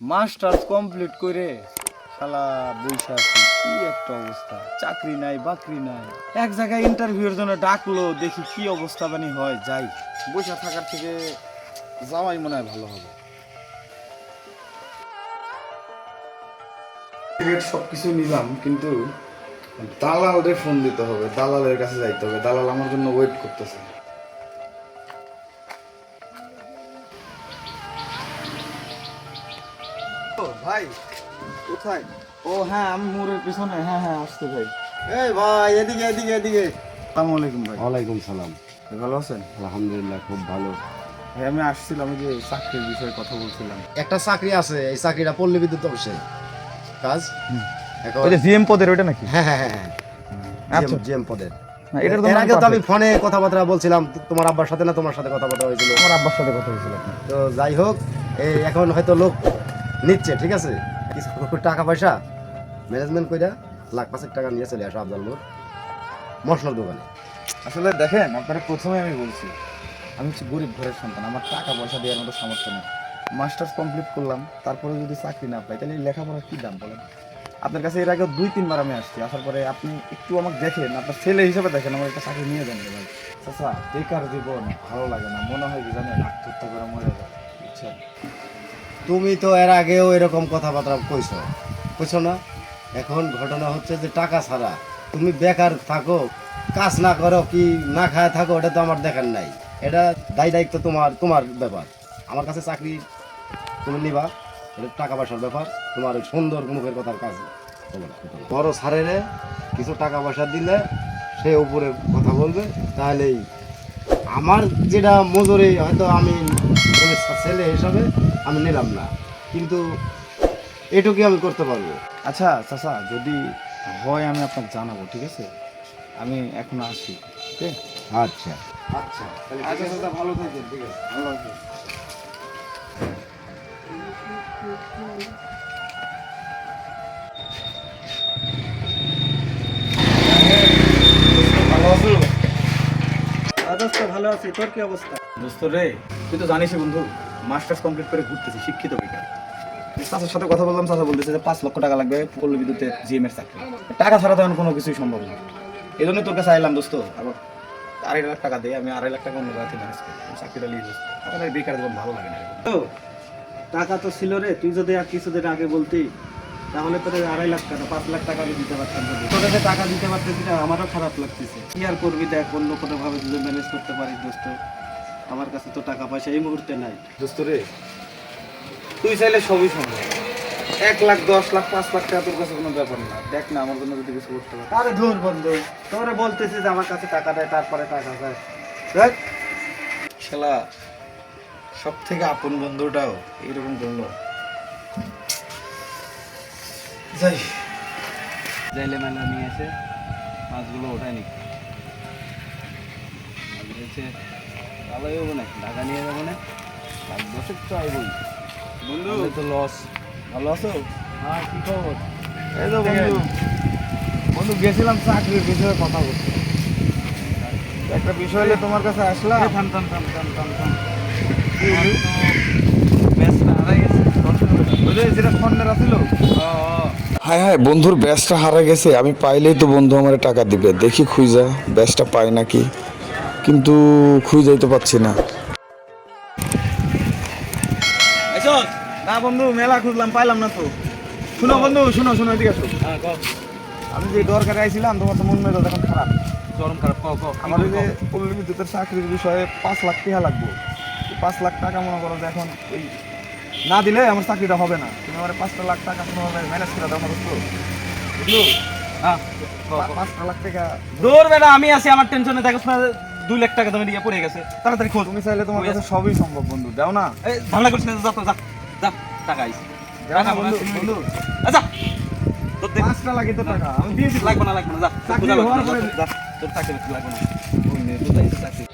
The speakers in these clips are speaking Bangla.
মাস্টার্স কমপ্লিট করে শালা বৈশা আছি। কি একটা অবস্থা। চাকরি নাই, বাকরি নাই। এক জায়গায় ইন্টারভিউর জন্য ডাকলো, দেখি কি অবস্থা বানি হয়, যাই। বৈশা থাকার থেকে যাওয়াই মনে হয় ভালো হবে। সব কিছু নিলাম, কিন্তু দালালের ফোন দিতে হবে, দালালের কাছে যাইতে হবে। দালাল আমার জন্য ওয়েট করতেছে। ভাই? কোথায়? ও হ্যাঁ আমি মোড়ের পিছনে। হ্যাঁ হ্যাঁ আসতে ভাই। এই ভাই এদিকে এদিকে এদিকে। আসসালামু আলাইকুম ভাই। ওয়ালাইকুম সালাম। ভালো আছেন? আলহামদুলিল্লাহ খুব ভালো। ভাই আমি আসছিলাম যে চাকরির বিষয়ে কথা বলছিলাম। একটা চাকরি আছে এই চাকরিটা পল্লী বিদ্যুৎ অফিসে। কাজ? এখন ওই যে জিএম পদের ওইটা নাকি? হ্যাঁ হ্যাঁ হ্যাঁ আচ্ছা। জিএম পদের। এটার তো আগে তো আমি ফোনে কথাবার্তা বলছিলাম তোমার আব্বার সাথে না তোমার সাথে কথাবার্তা হয়েছিল? আমার আব্বার সাথে কথা বলছিলাম তো যাই হোক এই এখন হয়তো লোক নিচ্ছে, ঠিক আছে? কিছু টাকা পয়সা ম্যানেজমেন্ট কইরা লাখ পাঁচেক টাকা নিয়ে চলে আসো আফজালপুর মশলার দোকানে। আসলে দেখেন, আপনারা প্রথমে আমি বলছি, আমি হচ্ছে গরিব ঘরের সন্তান, আমার টাকা পয়সা দেওয়ার মতো সামর্থ্য নেই। মাস্টার্স কমপ্লিট করলাম, তারপরে যদি চাকরি না পাই, তাহলে লেখাপড়ার কী দাম বলেন? আপনার কাছে এর আগে দুই, তিনবার আমি আসছি, আসার পরে আপনি একটু আমাকে দেখেন, আপনার ছেলে হিসেবে দেখেন, আমার একটা চাকরি নিয়ে যান ভাই। চাচা, বেকার জীবন, ভালো লাগে না, মনে হয় কি জানেন, আত্মহত্যা করে মরে বুঝছেন? তুমি তো এর আগেও এরকম কথাবার্তা কইছো। কইছো না? এখন ঘটনা হচ্ছে যে টাকা ছাড়া। তুমি বেকার থাকো, কাজ না করো, কি না খায় থাকো এটা তো আমার দেখার নাই। এটা দায় দায়িত্ব তোমার তোমার ব্যাপার। আমার কাছে চাকরি তুমি নিবা, এটা টাকা পয়সার ব্যাপার। তোমার ওই সুন্দর মুখের কথার কাজ। বড় সারেরে কিছু টাকা পয়সা দিলে সে উপরে কথা বলবে, তাহলেই আমার যেটা মজুরি, হয়তো আমি ছেলে হিসাবে আমি নিলাম না। কিন্তু এটুকু আমি করতে পারব। আচ্ছা চাচা যদি হয় আমি আপনাকে জানাব ঠিক আছে? আমি এখন আসি ওকে? আচ্ছা। আচ্ছা। আচ্ছা ভালো থাকবেন ঠিক আছে? ভালো আছো? ভালো আছি। তোর কি অবস্থা? দোস্ত রে তুই তো জানিস বন্ধু। মাস্টার্স কমপ্লিট করে ঘুরতেছি, শিক্ষিত বেকার চাচার সাথে কথা বললাম, চাচা বলতেছে যে পাঁচ লক্ষ টাকা লাগবে পল্লী বিদ্যুতে জিএম এর চাকরি। টাকা ছাড়া তো এখন কোনো কিছুই সম্ভব না। এই জন্য তোর কাছে আইলাম দোস্ত, আবার আড়াই লাখ টাকা দে, আমি আড়াই লাখ টাকা অন্য রাতে ম্যানেজ করি চাকরিটা নিয়ে আমার এই বেকার জীবন ভালো লাগে না তো, টাকা তো ছিল রে, তুই যদি আর কিছু কিছুদিন আগে বলতি, তাহলে তোর আড়াই লাখ টাকা, পাঁচ লাখ টাকা আমি দিতে পারতাম। তোর কাছে টাকা দিতে পারতেছি না, আমারও খারাপ লাগতেছে। কি আর করবি দেখ, অন্য কোনো ভাবে যদি ম্যানেজ করতে পারিস দোস্ত। আমার কাছে তো টাকা পয়সা এই মুহূর্তে নাই। দোস্ত রে তুই চাইলে সবই সম্ভব। এক লাখ দশ লাখ পাঁচ লাখ টাকা তোর কাছে কোনো ব্যাপার না। দেখ না আমার জন্য যদি কিছু করতে পারে আরে ধর বন্ধু তোরে বলতেছি যে আমার কাছে টাকা দেয় তারপরে টাকা দেয়। দেখ। শালা সব থেকে আপন বন্ধুটাও এইরকম করল যাই। যাইলে মেলা নিয়ে এসে মাছগুলো ওঠায় নি। মাছ ভালোই হব না ঢাকা নিয়ে যাব না। লাখ দশেক তো আইবই বন্ধু। তো লস ভালো আছো? হ্যাঁ কি খবর? এই তো বন্ধু। বন্ধু গেছিলাম চাকরির বিষয়ে কথা বলতে। একটা বিষয় হলে তোমার কাছে আসলাম। থাম। হায় হায় বন্ধুর ব্যাসটা হারা গেছে। আমি পাইলেই তো বন্ধু আমার টাকা দিবে। দেখি খুঁজা ব্যাসটা পাই নাকি? কিন্তু খুঁজাই তো পাচ্ছি না। না বন্ধু মেলা খুঁজলাম পাইলাম না তো। শুনো বন্ধু শুনো শুনো এদিকে আসো। হ্যাঁ আমি যে দরকারে আইছিলাম তোমার তো মন মেজাজ এখন খারাপ। চরম খারাপ কও কও। আমার যে পল্লী বিদ্যুতের চাকরির বিষয়ে পাঁচ লাখ টাকা লাগবে। পাঁচ লাখ টাকা মনে করো যে এখন ওই না দিলে আমার চাকরিটা হবে না। তুমি আমার পাঁচটা লাখ টাকা কোনোভাবে ম্যানেজ করে দাও বুঝলো বুঝলো? হ্যাঁ। পাঁচটা লাখ টাকা দূর বেটা আমি আছি আমার টেনশনে থাকিস না। দুই লাখ টাকা তুমি দিয়ে পড়ে গেছে। তাড়াতাড়ি খোঁজ। তুমি চাইলে তোমার কাছে সবই সম্ভব বন্ধু। দাও না। এই ঝামেলা করিস না যা তো যা যা টাকা আইছে। টাকা বন্ধু বন্ধু। বন্ধু আচ্ছা তোর পাঁচটা লাগে তো টাকা। আমি দিয়েছি লাগবে না লাগবে না যা চাকরি হওয়ার পরে- যা, তোর চাকরি বাকরি লাগবে না। ওই নে, বুঝাইছে চাকরি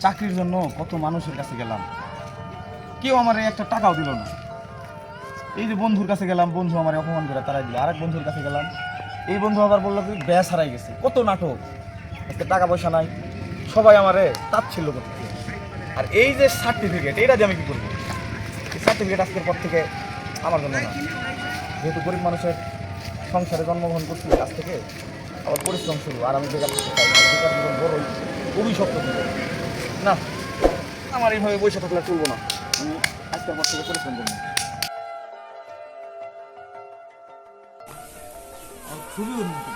চাকরির জন্য কত মানুষের কাছে গেলাম। কেউ আমার একটা টাকাও দিল না। এই যে বন্ধুর কাছে গেলাম বন্ধু আমার অপমান করে তারাই দিল। আরেক বন্ধুর কাছে গেলাম। এই বন্ধু আবার বলল যে ব্যাস হারাই গেছে। কত নাটক। আজকে টাকা পয়সা নাই, সবাই আমারে তাচ্ছিল্য করতে আর এই যে সার্টিফিকেট এটা দিয়ে আমি কি করব? এই সার্টিফিকেট আজকের পর থেকে আমার জন্য না। যেহেতু গরিব মানুষের সংসারে জন্মগ্রহণ করছি আজ থেকে আবার পরিশ্রম শুরু। আর আমি বেকার বেকার জীবন বড়ই অভিশপ্ত না, আমার এইভাবে বসে থাকলে চলবো না। আমি আজকের পর থেকে পরিশ্রম করব। খুবই উন্নতি।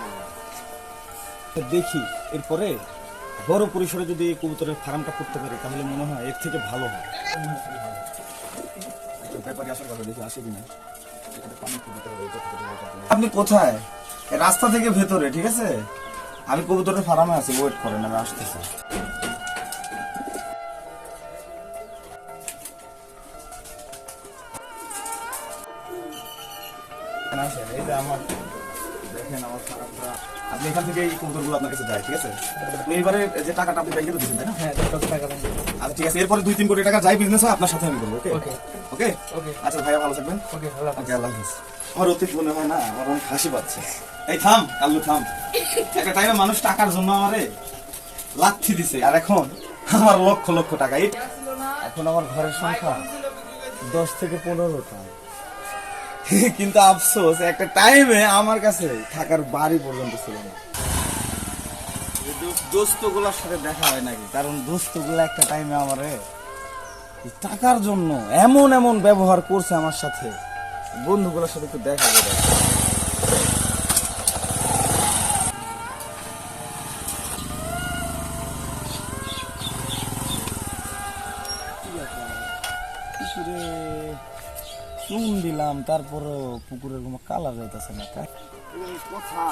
দেখি, এরপরে বড় পরিসরে যদি এই কবুতরের ফার্মটা করতে পারি, তাহলে মনে হয় এর থেকে ভালো হয়। কিনা? আপনি কোথায়? রাস্তা থেকে ভেতরে, ঠিক আছে? আমি কবুতরের ফার্মে আছি ওয়েট করেন, আমি আসতেছি। আমার দেখেন আমার ফার্মটা। আপনি এখান থেকে এই কবুতরগুলো আপনার কাছে যায় ঠিক আছে? আপনি এবারে যে টাকাটা আপনি ব্যাংকে দিচ্ছেন তাই না? হ্যাঁ টাকা আচ্ছা ঠিক আছে এরপরে দুই তিন কোটি টাকা যাই বিজনেস হয় আপনার সাথে আমি করব ওকে ওকে ওকে ওকে আচ্ছা ভাইয়া ভালো থাকবেন। ওকে ভালো ওকে আল্লাহ হাফিজ। আমার অতীত মনে হয় না আমার অনেক হাসি পাচ্ছে। এই থাম কাল্লু থাম। একটা টাইমে মানুষ টাকার জন্য আমারে লাথি দিছে আর এখন আমার লক্ষ লক্ষ টাকা। এখন আমার ঘরের সংখ্যা দশ থেকে পনেরোটা কিন্তু আফসোস, একটা টাইমে আমার কাছে থাকার বাড়ি পর্যন্ত ছিল না। দোস্তগুলোর সাথে দেখা হয় নাকি? কারণ দোস্তগুলা একটা টাইমে আমার টাকার জন্য এমন এমন ব্যবহার করছে আমার সাথে। বন্ধুগুলোর সাথে একটু দেখা করে দিলাম তারপরও পুকুরের কোনো কালার যাইতেছে না কথা।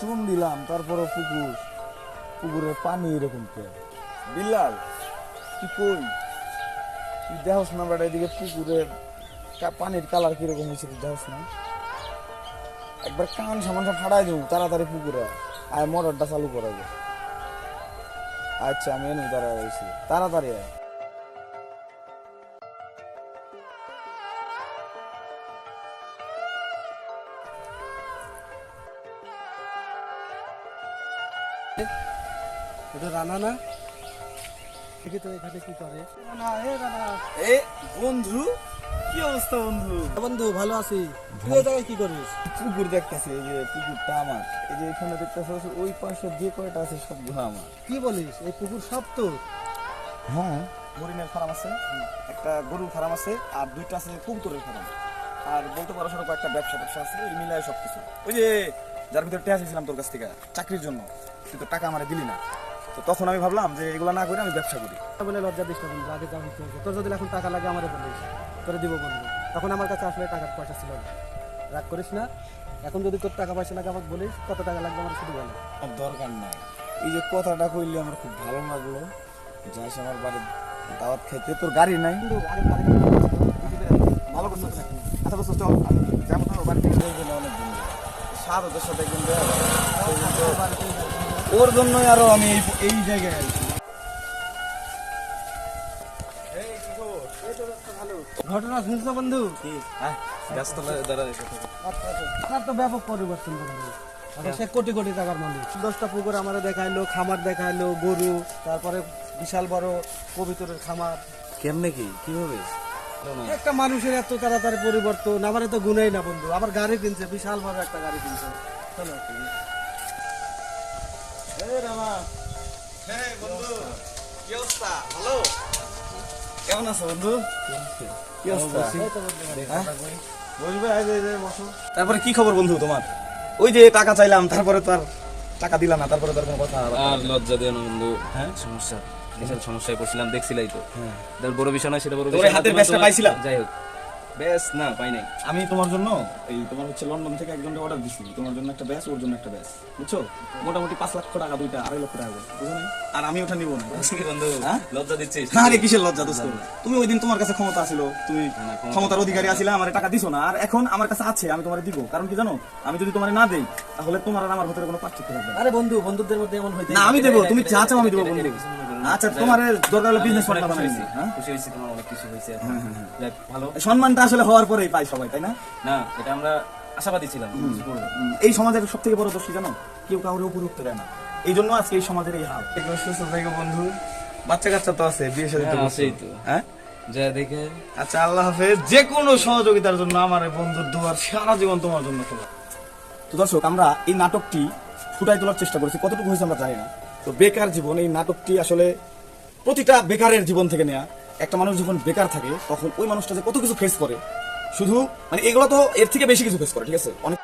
চুন দিলাম তারপরও পুকুর পুকুরের পানি এরকম কে। বিল্লাল তুই কই? তুই দেখস না বেটা এদিকে পুকুরে কা- পানির কালার কীরকম হয়েছে তুই দেখস না? একবার কান সামান সব ফাটাই দেবো তাড়াতাড়ি পুকুরে আর মোটরটা চালু করা যায় আচ্ছা আমি এনে দাঁড়া রয়েছি তাড়াতাড়ি আয়। রানা না দেখি তো এখানে কি করে। এ রানা এ বন্ধু কি অবস্থা বন্ধু? বন্ধু ভালো আছি। তুই এই জায়গায় কি করিস? পুকুর দেখতেছি এই যে পুকুরটা আমার। এই যে এখানে দেখতেছি ওই পাশে যে কয়টা আছে সবগুলো আমার। কি বলিস এই পুকুর সব তো হ্যাঁ। হরিণের ফার্ম আছে একটা গরুর ফার্ম আছে আর দুইটা আছে কবুতরের ফার্ম। আর বলতে পারো কয়েকটা ব্যবসা ব্যবসা আছে এই মিলায় সব কিছু ওই যে যার ভিতরে টেয়া তোর কাছ থেকে চাকরির জন্য। তুই তো টাকা আমার দিলি না। তো তখন আমি ভাবলাম যে এগুলো না করে আমি ব্যবসা করি। বলে লজ্জা দিস না বন্ধু আগে যা হয়েছে তোর যদি এখন টাকা লাগে আমারে বলিস তোরে দিব বন্ধু। তখন আমার কাছে আসলে টাকার পয়সা ছিল না। রাগ করিস না এখন যদি তোর টাকা পয়সা লাগে আমাকে বলিস কত টাকা লাগবে আমার শুধু বলো। আমার দরকার নাই। এই যে কথাটা কইলে আমার খুব ভালো লাগল। যাইস আমার বাড়ি দাওয়াত খেতে তোর গাড়ি নাই? কিন্তু হয়। ভালো করছিস নাকি আচ্ছা বস চল। আমি যেমন আমার বাড়ি থেকে অনেক দিন সাথে হবে। ওর জন্যই আরও আমি এই এই জায়গায় আইছি ঘটনা শুনছো বন্ধু? আপনার তো ব্যাপক পরিবর্তন ঘটলো সে কোটি কোটি টাকার মালিক। দশটা পুকুর আমাদের দেখাইলো খামার দেখাইলো গরু তারপরে বিশাল বড় কবিতরের খামার। কেমনে কি? কীভাবে? একটা মানুষের এত তাড়াতাড়ি পরিবর্তন আমার তো গুণেই না বন্ধু। আবার গাড়ি কিনছে বিশাল বড় একটা গাড়ি কিনছে। চলো। কেমন আছো বন্ধু? কি অবস্থা? হ্যাঁ? বসবে আয়, এই যে, বসো। তারপরে কি খবর বন্ধু তোমার? ওই যে টাকা চাইলাম তারপরে তো আর টাকা দিলাম না তারপরে তার কোনো কথা আর লজ্জা দিও না বন্ধু। হ্যাঁ? সমস্যা। বিশাল সমস্যায় পড়ছিলাম দেখছিলাই তো। তার বড় বিষয় নয় সেটা বড় বিষয় হাতের তোমার- ব্যাসটা পাইছিলাম? যাই হোক। বেশ না পাই নাই। আমি তোমার জন্য এই তোমার হচ্ছে লন্ডন থেকে একজনকে অর্ডার দিছি। তোমার জন্য একটা ব্যাস ওর জন্য একটা ব্যাস। বুঝছ? মোটামুটি পাঁচ লক্ষ টাকা দুইটা আড়াই লক্ষ টাকা বুঝো? আর আমি ওটা নিবো না। বন্ধু হ্যাঁ? লজ্জা দিচ্ছিস। আরে কিসের লজ্জা দোস্ত? তুমি ওই দিন তোমার কাছে ক্ষমতা ছিল। তুমি ক্ষমতার অধিকারী আছিলে আমার টাকা দিছো না। আর এখন আমার কাছে আছে আমি তোমার দিব। কারণ কি জানো? আমি যদি তোমার না দেই তাহলে তোমার আর আমার ভিতরে কোনো পার্থক্য থাকবে আরে বন্ধু বন্ধুদের মধ্যে এমন হইতে না আমি দেবো তুমি যা চাও আমি দেবো বন্ধু। না। আচ্ছা তোমার দরকার হলে বিজনেস পার্টনার খুশি বানাইছি হ্যাঁ? খুশি তোমার অনেক কিছু এখন। ভালো। সম্মানটা আসলে হওয়ার পরেই পাই সবাই তাই না? না এটা আমরা আশাবাদী ছিলাম এই সমাজের সব থেকে বড় দোষ কি জানো? কেউ কাউরে উপরে উঠতে দেয় না। এই জন্য আজকে এই সমাজের এই হাল। সুস্থ থেকে বন্ধু। বাচ্চা কাচ্চা তো আছে বিয়ে সাথে হ্যাঁ, আছেই তো। হ্যাঁ? যা দেখে। আচ্ছা আল্লাহ হাফেজ যে কোনো সহযোগিতার জন্য আমার বন্ধুর দুয়ার সারা জীবন তোমার জন্য খোলা। তো দর্শক আমরা এই নাটকটি ফুটাই তোলার চেষ্টা করেছি। কতটুকু হয়েছে আমরা জানি না। তো বেকার জীবন, এই নাটকটি আসলে প্রতিটা বেকারের জীবন থেকে নেয়া। একটা মানুষ যখন বেকার থাকে, তখন ওই মানুষটা যে কত কিছু ফেস করে, শুধু মানে এগুলো তো এর থেকে বেশি কিছু ফেস করে, ঠিক আছে? অনেক